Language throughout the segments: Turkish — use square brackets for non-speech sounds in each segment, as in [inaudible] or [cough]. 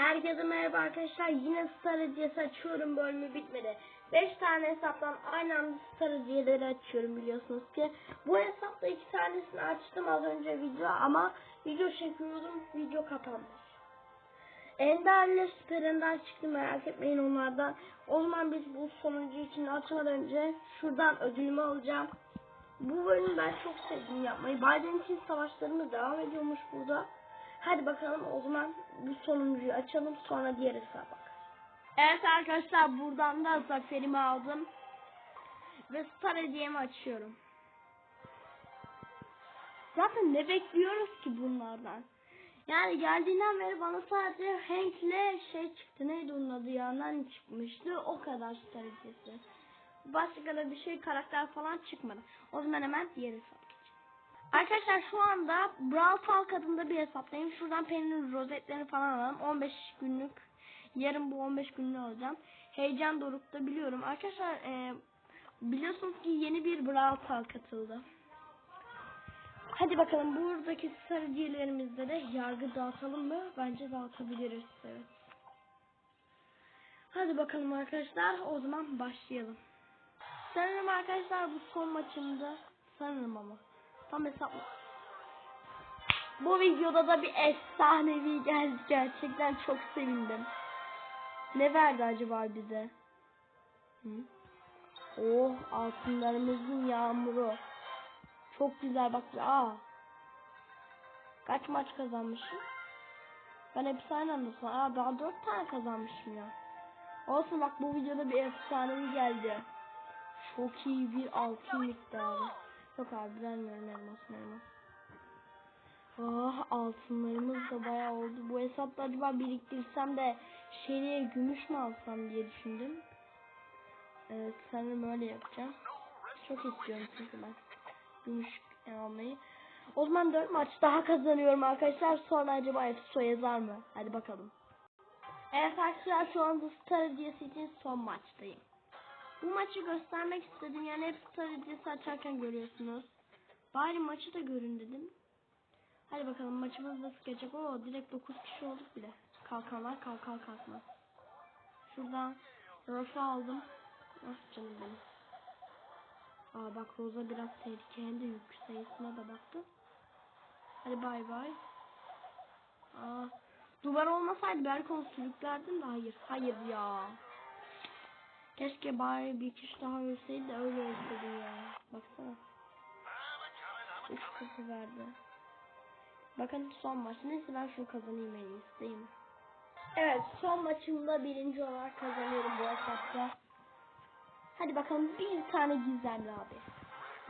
Herkese merhaba arkadaşlar. Yine Star Hediyesi açıyorum bölümü bitmedi. 5 tane hesaptan aynı anda Star Hediyeleri açıyorum biliyorsunuz ki. Bu hesapta iki tanesini açtım az önce video ama video çekiyordum video kapanmış. Ender'le Süper Ender çıktı merak etmeyin onlardan. O zaman biz bu sonuncu için açmadan önce şuradan ödülümü alacağım. Bu bölümü ben çok sevdim yapmayı. Biden için savaşlarımız devam ediyormuş burada. Hadi bakalım o zaman bu sonuncuyu açalım sonra diğer hesaba. Evet arkadaşlar buradan da zaferimi aldım. Ve star hediyemi açıyorum. Zaten ne bekliyoruz ki bunlardan? Yani geldiğinden beri bana sadece Hank'le şey çıktı. Neydi onun adı ya? Çıkmıştı. O kadar star hediyesi. Başka da bir şey karakter falan çıkmadı. O zaman hemen diğer hesaba. Arkadaşlar şu anda Brawl Talk adında bir hesaptayım. Şuradan Penny'nin rozetlerini falan alalım. 15 günlük. Yarın bu 15 günlüğü alacağım. Heyecan dorukta biliyorum. Arkadaşlar e, biliyorsunuz ki yeni bir Brawl Talk atıldı. Hadi bakalım buradaki sarıcılarımızda da yargı dağıtalım mı? Bence dağıtabiliriz. Evet. Hadi bakalım arkadaşlar. O zaman başlayalım. Sanırım arkadaşlar bu son maçımda. Sanırım ama. Tam hesap. Bu videoda da bir efsanevi geldi. Gerçekten çok sevindim. Ne verdi acaba bize? Hı? Oh altınlarımızın yağmuru. Çok güzel bak. Aa. Kaç maç kazanmışım? Ben hepsi aynı anda son- Aa daha dört tane kazanmışım ya. Olsun bak bu videoda bir efsanevi geldi. Çok iyi bir altın miktarı. Yok abi vermiyorum elmas elmas. Ah altınlarımız da bayağı oldu. Bu hesapta acaba biriktirsem de şeriye gümüş mü alsam diye düşündüm. Evet sanırım öyle yapacağım. Çok istiyorum çünkü ben gümüş almayı. O zaman 4 maç daha kazanıyorum arkadaşlar. Sonra acaba Efso yazar mı? Hadi bakalım. Evet arkadaşlar şu anda Star Hediyesi için son maçtayım. Bu maçı göstermek istedim. Yani hep Star Hediyesi açarken görüyorsunuz. Bari maçı da görün dedim. Hadi bakalım maçımız nasıl geçecek. Oo direkt 9 kişi olduk bile. Kalkanlar kalkar kalkmaz. Şuradan Rofa aldım. Ah canım benim. Aa bak Rosa biraz tehlikeli de yük sayısına da baktı. Hadi bay bay. Aa duvar olmasaydı belki onu sürüklerdim de hayır. Hayır ya. Keşke bari bir kişi daha ölseydi öyle ölseydi ya. Baksana. Üç kapı verdi. Bakın son maç. Neyse ben şunu kazanayım en iyisi değil mi? Evet son maçımda birinci olarak kazanıyorum bu hesapta. Hadi bakalım bir tane gizemli abi.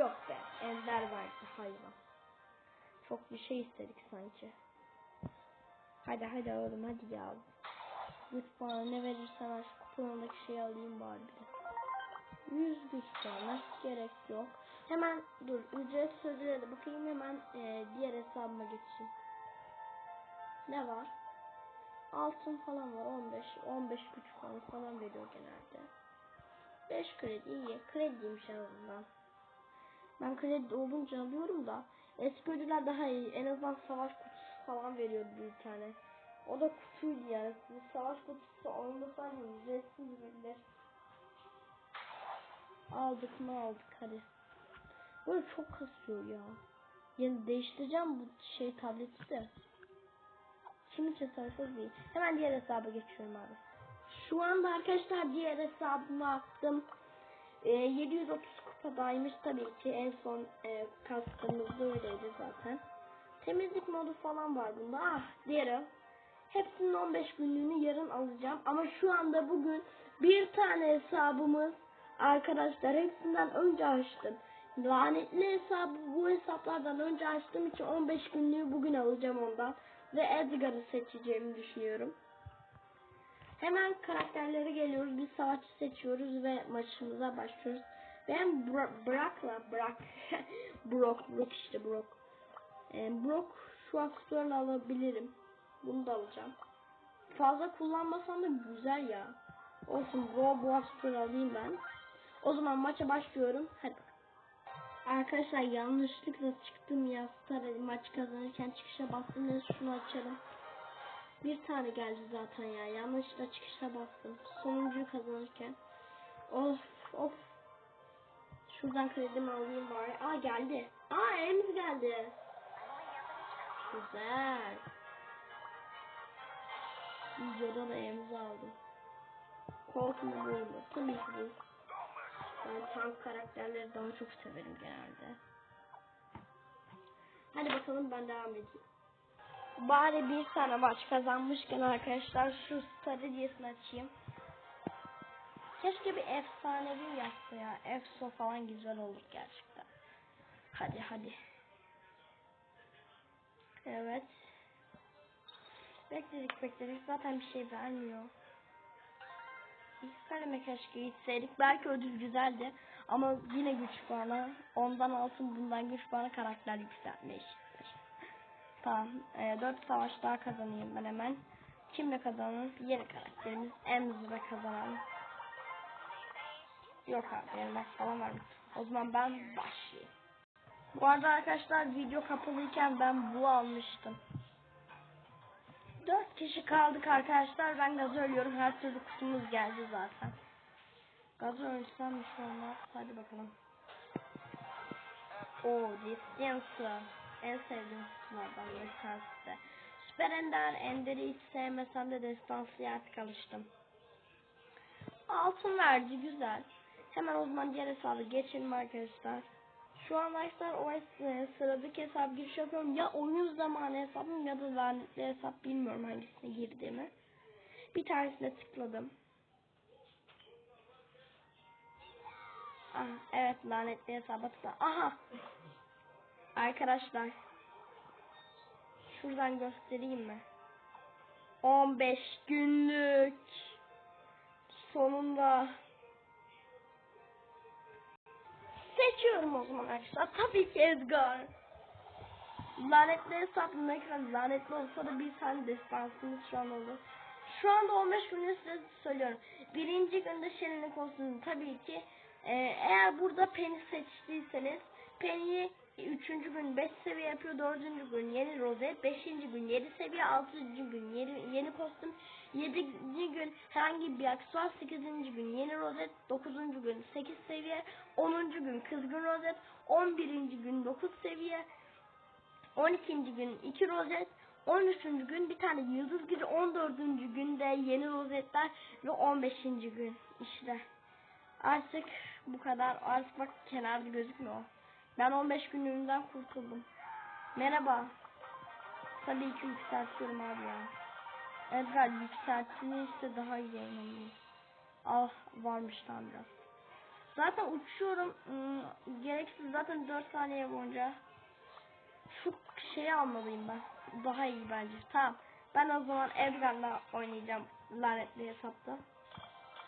Yok be Ender verdi hayvan. Çok bir şey istedik sanki. Hadi hadi oğlum hadi ya. Puanı ne verirsen aç kuponundaki şeyi alayım bari bir de. 100 güç puanı gerek yok. Hemen dur ücret sözüne de bakayım hemen e, diğer hesabıma geçeyim. Ne var? Altın falan var 15 15 güç puanı falan veriyor genelde. 5 kredi iyi. Krediymiş azından. Ben kredi olunca alıyorum da eski ödüller daha iyi. En azından savaş kutusu falan veriyordu bir tane. O da kutuydu yani. Bu savaş kutusu olmasaydı ücretsiz verilir. Aldık mı aldık hadi. Böyle çok kasıyor ya. Yani değiştireceğim bu şey tableti de. Şimdi tasarrufsuz değil. Hemen diğer hesaba geçiyorum abi. Şu anda arkadaşlar diğer hesabıma attım. E, 730 kupadaymış tabii ki. En son e, kastığımızda öyleydi zaten. Temizlik modu falan var bunda. Ah diğeri. Hepsinin 15 günlüğünü yarın alacağım. Ama şu anda bugün bir tane hesabımız arkadaşlar hepsinden önce açtım. Lanetli hesabı bu hesaplardan önce açtığım için 15 günlüğü bugün alacağım ondan. Ve Edgar'ı seçeceğimi düşünüyorum. Hemen karakterlere geliyoruz. Bir savaşçı seçiyoruz ve maçımıza başlıyoruz. Ben Brock'la Brock [laughs] Brock Brock işte Brock. Ee, Brock şu aktörünü alabilirim. Bunu da alacağım. Fazla kullanmasam da güzel ya. Olsun Bro bu aktörü alayım ben. O zaman maça başlıyorum. Hadi. Arkadaşlar yanlışlıkla çıktım ya. Star maç kazanırken çıkışa bastım. Şunu açalım. Bir tane geldi zaten ya. Yanlışla çıkışa bastım. Sonuncuyu kazanırken. Of of. Şuradan kredimi alayım bari. Aa geldi. Aa elimiz geldi. Güzel. Videoda da elimizi aldım. Korkma mu? Tabii ki bu. Ben tank karakterleri daha çok severim genelde. Hadi bakalım ben devam edeyim. Bari bir tane maç kazanmışken arkadaşlar şu stratejisini açayım. Keşke bir efsanevi yapsa ya. Efso falan güzel olur gerçekten. Hadi hadi. Evet. Bekledik bekledik. Zaten bir şey vermiyor. İlk kaleme keşke gitseydik. Belki ödül güzeldi. Ama yine güç puanı. Ondan altın bundan güç puanı karakter yükseltme. Tamam. E, 4 savaş daha kazanayım ben hemen. Kimle kazanalım? Yeni karakterimiz Emz'le kazanalım. Yok abi elmas falan var mı? O zaman ben başlayayım. Bu arada arkadaşlar video kapalıyken ben bu almıştım. Dört kişi kaldık arkadaşlar. Ben gaz ölüyorum. Her türlü kutumuz geldi zaten. Gaz ölsem bir şey olmaz. Hadi bakalım. Oo, Distance. En sevdiğim kutulardan bir tanesi. Süper Ender, Ender'i hiç sevmesem de Destansı'ya artık alıştım. Altın verdi, güzel. Hemen o zaman diğer hesabı geçelim arkadaşlar. Şu an arkadaşlar o es- sıradaki hesap giriş yapıyorum. Ya oyun zamanı hesabım ya da lanetli hesap bilmiyorum hangisine girdiğimi. Bir tanesine tıkladım. Aha, evet lanetli hesaba tıkladım. Aha. Arkadaşlar. Şuradan göstereyim mi? 15 günlük. Sonunda. Seçiyorum o zaman arkadaşlar. Tabii ki Edgar. Lanetli hesap ne kadar lanetli olsa da bir tane destansımız şu an olur. Şu anda 15 günü size söylüyorum. Birinci günde Shelly'nin kostümü tabii ki e, eğer burada Penny seçtiyseniz Penny'yi üçüncü gün 5 seviye yapıyor. Dördüncü gün yeni rozet. Beşinci gün 7 seviye. Altıncı gün yeni, yeni kostüm. Yedinci gün herhangi bir aksesuar. Sekizinci gün yeni rozet. Dokuzuncu gün 8 seviye. Onuncu gün kızgın rozet. On birinci gün 9 seviye. 12. gün 2 rozet, 13. gün bir tane yıldız gücü, 14. günde yeni rozetler ve 15. gün işte. Artık bu kadar. Artık bak kenarda gözükmüyor. Ben 15 günlüğünden kurtuldum. Merhaba. Tabii ki yükseltiyorum abi ya. Edgar yükselttiğini işte daha iyi oynanıyor. Ah varmış tam biraz. Zaten uçuyorum. Hmm, gereksiz zaten 4 saniye boyunca şu şeyi almalıyım ben. Daha iyi bence. Tamam. Ben o zaman Edgar'la oynayacağım lanetli hesapta.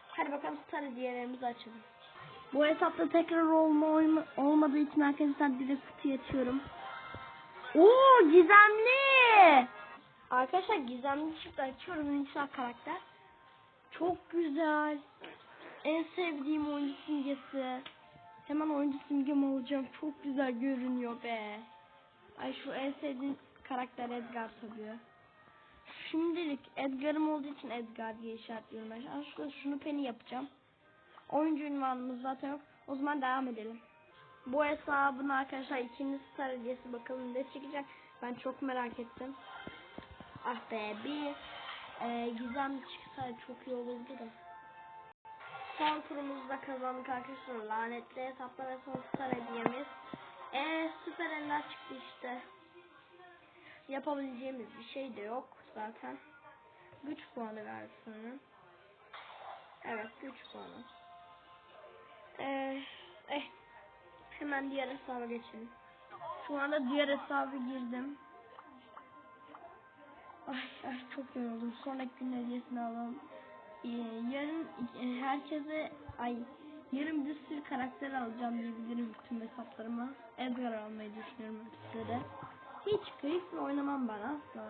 Hadi bakalım sarı diğerlerimizi açalım. Bu hesapta tekrar olma oyma, olmadığı için arkadaşlar direkt kutuyu açıyorum. Oo gizemli. Arkadaşlar gizemli çıktı açıyorum inşallah karakter. Çok güzel. En sevdiğim oyuncu simgesi. Hemen oyuncu simgem olacağım. Çok güzel görünüyor be. Ay şu en sevdiğim karakter Edgar tabii. Şimdilik Edgar'ım olduğu için Edgar diye işaretliyorum ben. Şunu Penny yapacağım. Oyuncu ünvanımız zaten yok. O zaman devam edelim. Bu hesabın arkadaşlar ikinci star hediyesi bakalım ne çıkacak. Ben çok merak ettim. Ah be bir e, gizem çıksa çok iyi olurdu da. Son turumuzda kazandık arkadaşlar. Lanetli hesaplar ve son star hediyemiz. Eee süper ender çıktı işte. Yapabileceğimiz bir şey de yok zaten. Güç puanı sanırım. Evet güç puanı. Ee, eh, hemen diğer hesaba geçelim. Şu anda diğer hesaba girdim. Ay, ay çok yoruldum. Sonraki gün hediyesini alalım. Ee, yarın e, herkese ay yarın bir sürü karakter alacağım diyebilirim tüm hesaplarıma. Edgar almayı düşünüyorum de. Hiç Griff'le oynamam ben asla.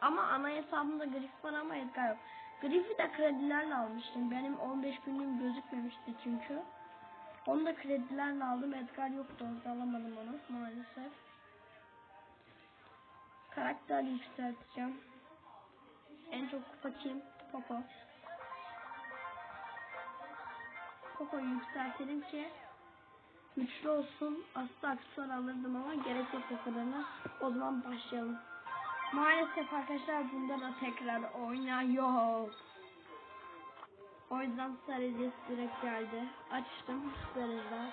Ama ana hesabımda Griff var ama Edgar yok. Griff'i de kredilerle almıştım. Benim 15 günlüğüm gözükmemişti çünkü. Onu da kredilerle aldım. Edgar yoktu orada alamadım onu maalesef. Karakter yükselteceğim. çok kupa kim? Poco. Poco'yu yükseltelim ki güçlü olsun. Aslında aksesuar alırdım ama gerek yok o kadarına. O zaman başlayalım. Maalesef arkadaşlar bunda da tekrar oyna yok. O yüzden sarı direkt geldi. Açtım sarıda.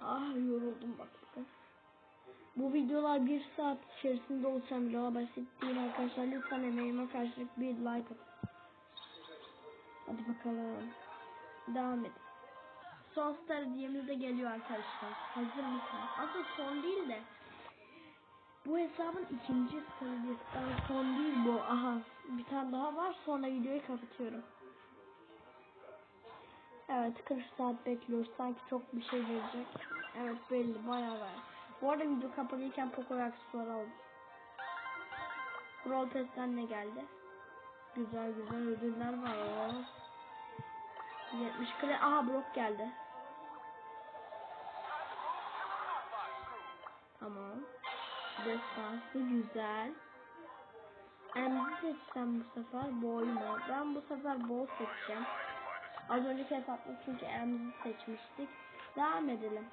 Ah yoruldum bak. Bu videolar bir saat içerisinde olsam bile basit değil arkadaşlar. Lütfen emeğime karşılık bir like atın. Hadi bakalım. Devam edin. Son star de geliyor arkadaşlar. Hazır mısınız? Aslında son değil de bu hesabın ikinci. Yani son değil bu. Aha bir tane daha var sonra videoyu kapatıyorum. Evet 40 saat bekliyoruz. Sanki çok bir şey verecek. Evet belli bayağı var. Bu arada video kapalıyken Poco aksesuarı aldım. Brawl Pass'ten ne geldi? Güzel güzel ödüller var. o. 70 kare. Aha Brock geldi. Tamam. Destansı güzel. Emzi seçsem bu sefer boy mu? Ben bu sefer bol seçeceğim. Az önceki hesapta çünkü Emzi seçmiştik. Devam edelim.